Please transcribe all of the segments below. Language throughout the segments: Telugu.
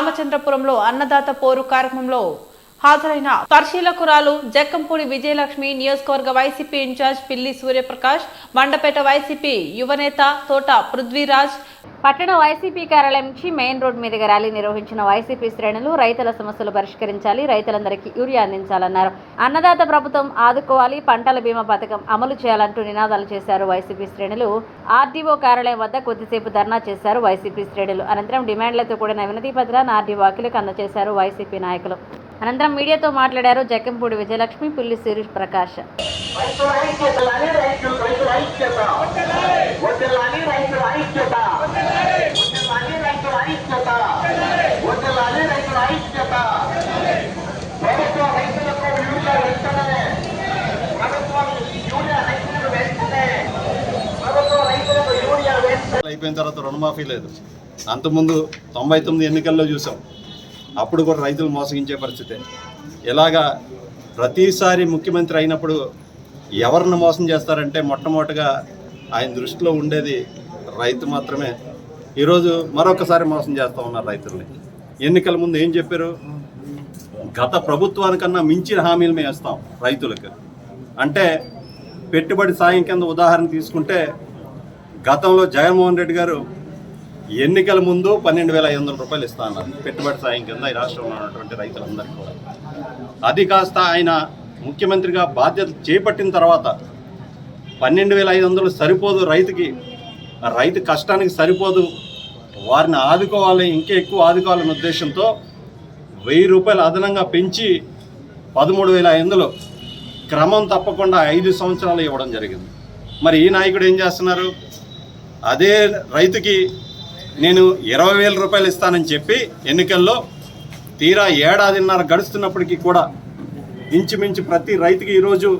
రామచంద్రపురంలో అన్నదాత పోరు కార్యక్రమంలో హాజరైన పరిశీలకురాలు జక్కంపూడి విజయలక్ష్మి నియోజకవర్గ వైసీపీ ఇన్ఛార్జ్ పిల్లి సూర్యప్రకాష్ మండపేట వైసీపీ యువనేత తోట పృథ్వీరాజ్. పట్టణ వైసీపీ కార్యాలయం నుంచి మెయిన్ రోడ్ మీదుగా ర్యాలీ నిర్వహించిన వైసీపీ శ్రేణులు రైతుల సమస్యలు పరిష్కరించాలి రైతులందరికీ యూరియా అందించాలన్నారు. అన్నదాత ప్రభుత్వం ఆదుకోవాలి పంటల బీమా పథకం అమలు చేయాలంటూ నినాదాలు చేశారు వైసీపీ శ్రేణులు. ఆర్డీఓ కార్యాలయం వద్ద కొద్దిసేపు ధర్నా చేశారు వైసీపీ శ్రేణులు. అనంతరం డిమాండ్లతో కూడిన వినతి పత్రాన్ని ఆర్డీఓ అఖిలకు అందజేశారు వైసీపీ నాయకులు. అనంతరం మీడియాతో మాట్లాడారు జక్కంపూడి విజయలక్ష్మి పిల్లి శిరీష్ ప్రకాష్. అయిపోయిన తర్వాత రుణమాఫీ లేదు. అంతకుముందు తొంభై తొమ్మిది ఎన్నికల్లో చూసాం. అప్పుడు కూడా రైతులు మోసగించే పరిస్థితి. ఇలాగా ప్రతిసారి ముఖ్యమంత్రి అయినప్పుడు ఎవరిని మోసం చేస్తారంటే మొట్టమొదటిగా ఆయన దృష్టిలో ఉండేది రైతు మాత్రమే. ఈరోజు మరొకసారి మోసం చేస్తూ ఉన్నారు రైతుల్ని. ఎన్నికల ముందు ఏం చెప్పారు? గత ప్రభుత్వానికన్నా మించిన హామీలు మేము ఇస్తాం రైతులకు. అంటే పెట్టుబడి సాయం కింద ఉదాహరణ తీసుకుంటే గతంలో జగన్మోహన్ రెడ్డి గారు ఎన్నికల ముందు పన్నెండు వేల ఐదు వందల రూపాయలు ఇస్తా అన్నారు. పెట్టుబడి సాయం కింద ఈ రాష్ట్రంలో ఉన్నటువంటి రైతులందరికీ కూడా. అది కాస్త ఆయన ముఖ్యమంత్రిగా బాధ్యత చేపట్టిన తర్వాత పన్నెండు వేల ఐదు వందలు సరిపోదు రైతుకి రైతు కష్టానికి సరిపోదు వారిని ఆదుకోవాలి ఇంకా ఎక్కువ ఆదుకోవాలనే ఉద్దేశంతో వెయ్యి రూపాయలు అదనంగా పెంచి పదమూడు వేల ఐదు క్రమం తప్పకుండా ఐదు సంవత్సరాలు ఇవ్వడం జరిగింది. మరి ఈ నాయకుడు ఏం చేస్తున్నారు? అదే రైతుకి నేను ఇరవై వేల రూపాయలు ఇస్తానని చెప్పి ఎన్నికల్లో తీరా ఏడాదిన్నర గడుస్తున్నప్పటికీ కూడా ఇంచుమించు ప్రతి రైతుకి ఈరోజు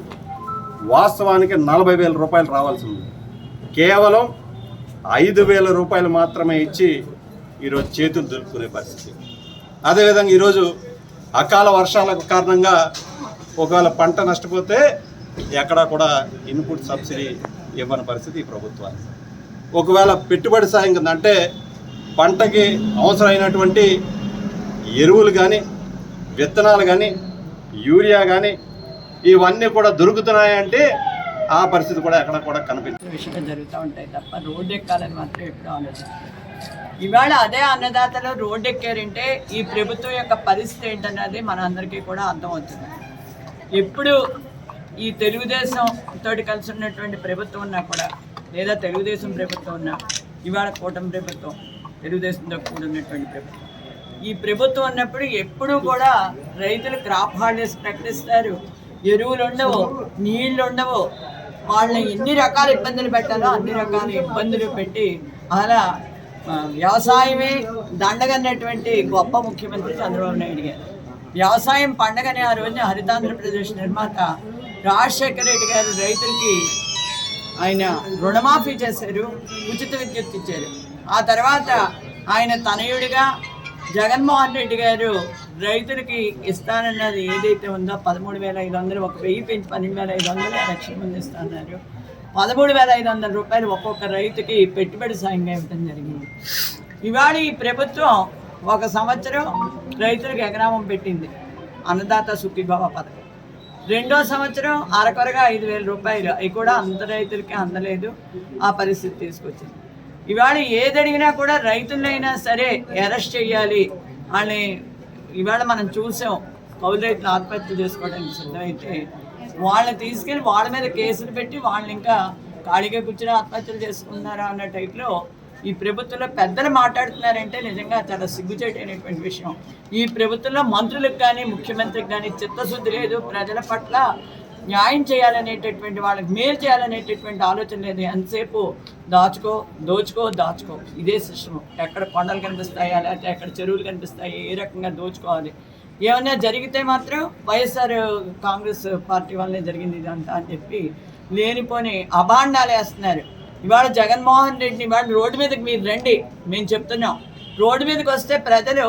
వాస్తవానికి నలభై వేల రూపాయలు రావాల్సి ఉంది. కేవలం ఐదు వేల రూపాయలు మాత్రమే ఇచ్చి ఈరోజు చేతులు దులుపుకునే పరిస్థితి. అదేవిధంగా ఈరోజు అకాల వర్షాలకు కారణంగా ఒకవేళ పంట నష్టపోతే ఎక్కడా కూడా ఇన్పుట్ సబ్సిడీ ఇవ్వని పరిస్థితి ఈ ప్రభుత్వానికి. ఒకవేళ పెట్టుబడి సాయం కింద అంటే పంటకి అవసరమైనటువంటి ఎరువులు కానీ విత్తనాలు కానీ యూరియా కానీ ఇవన్నీ కూడా దొరుకుతున్నాయంటే ఆ పరిస్థితి కూడా ఎక్కడ కూడా కనిపించింది. విషయంగా జరుగుతూ ఉంటాయి తప్ప రోడ్డు ఎక్కాలని మాత్రం ఎప్పుడూ ఆలోచిస్తారు ఇవాళ అదే అన్నదాతలు రోడ్డు ఎక్కారంటే ఈ ప్రభుత్వం యొక్క పరిస్థితి ఏంటన్నది మన అందరికీ కూడా అర్థమవుతుంది. ఎప్పుడు ఈ తెలుగుదేశం తోటి కలిసి ఉన్నటువంటి ప్రభుత్వం ఉన్నా కూడా లేదా తెలుగుదేశం ప్రభుత్వం ఉన్నా ఇవాళ కూటమి ప్రభుత్వం తెలుగుదేశంతో కూడినటువంటి ఉన్నటువంటి ప్రభుత్వం. ఈ ప్రభుత్వం ఉన్నప్పుడు ఎప్పుడూ కూడా రైతులు క్రాప్ హార్డెస్ ప్రకటిస్తారు. ఎరువులు ఉండవు నీళ్ళు ఉండవు. వాళ్ళని ఎన్ని రకాల ఇబ్బందులు పెట్టాలో అన్ని రకాల ఇబ్బందులు పెట్టి అలా వ్యవసాయమే దండగన్నటువంటి గొప్ప ముఖ్యమంత్రి చంద్రబాబు నాయుడు గారు. వ్యవసాయం పండగనే ఆ రోజున హరితాంధ్రప్రదేశ్ నిర్మాత రాజశేఖర రెడ్డి గారు రైతులకి ఆయన రుణమాఫీ చేశారు ఉచిత విద్యుత్ ఇచ్చారు. ఆ తర్వాత ఆయన తనయుడిగా జగన్మోహన్ రెడ్డి గారు రైతులకి ఇస్తానన్నది ఏదైతే ఉందో పదమూడు వేల ఐదు వందలు ఒక వెయ్యి పెంచి పన్నెండు వేల ఐదు వందలు లక్షల మంది ఇస్తున్నారు పదమూడు వేల ఐదు వందల రూపాయలు ఒక్కొక్క రైతుకి పెట్టుబడి సాయంగా ఇవ్వడం జరిగింది. ఇవాళ ఈ ప్రభుత్వం ఒక సంవత్సరం రైతులకు ఎకరామం పెట్టింది. అన్నదాత సుఖీభావ పథకం. రెండో సంవత్సరం అరకొరగా ఐదు వేల రూపాయలు. అవి కూడా అంత రైతులకి అందలేదు. ఆ పరిస్థితి తీసుకొచ్చింది. ఇవాళ ఏది అడిగినా కూడా రైతులైనా సరే అరెస్ట్ చేయాలి. అని ఇవాళ మనం చూసాం. కౌలు రైతులు ఆత్మహత్య చేసుకోవడానికి సిద్ధమైతే వాళ్ళని తీసుకెళ్ళి వాళ్ళ మీద కేసులు పెట్టి వాళ్ళని ఇంకా ఖాళీగా కూర్చొని ఆత్మహత్యలు చేసుకున్నారా అన్న టైప్లో ఈ ప్రభుత్వంలో పెద్దలు మాట్లాడుతున్నారంటే నిజంగా చాలా సిగ్గుచేటైనటువంటి విషయం. ఈ ప్రభుత్వంలో మంత్రులకు కానీ ముఖ్యమంత్రికి కానీ చిత్తశుద్ధి లేదు. ప్రజల పట్ల న్యాయం చేయాలనేటటువంటి వాళ్ళకి మేలు చేయాలనేటటువంటి ఆలోచన లేదు. ఎంతసేపు దాచుకో దోచుకో దాచుకో. ఇదే సిస్టమ్. ఎక్కడ కొండలు కనిపిస్తాయా లేకపోతే ఎక్కడ చెరువులు కనిపిస్తాయి ఏ రకంగా దోచుకోవాలి? ఏమైనా జరిగితే మాత్రం వైఎస్ఆర్ కాంగ్రెస్ పార్టీ వల్లనే జరిగింది ఇదంతా అని చెప్పి లేనిపోని అభాండాలు వేస్తున్నారు. ఇవాళ జగన్మోహన్ రెడ్డిని ఇవాళ రోడ్డు మీదకి మీరు రండి. మేము చెప్తున్నాం. రోడ్డు మీదకి వస్తే ప్రజలు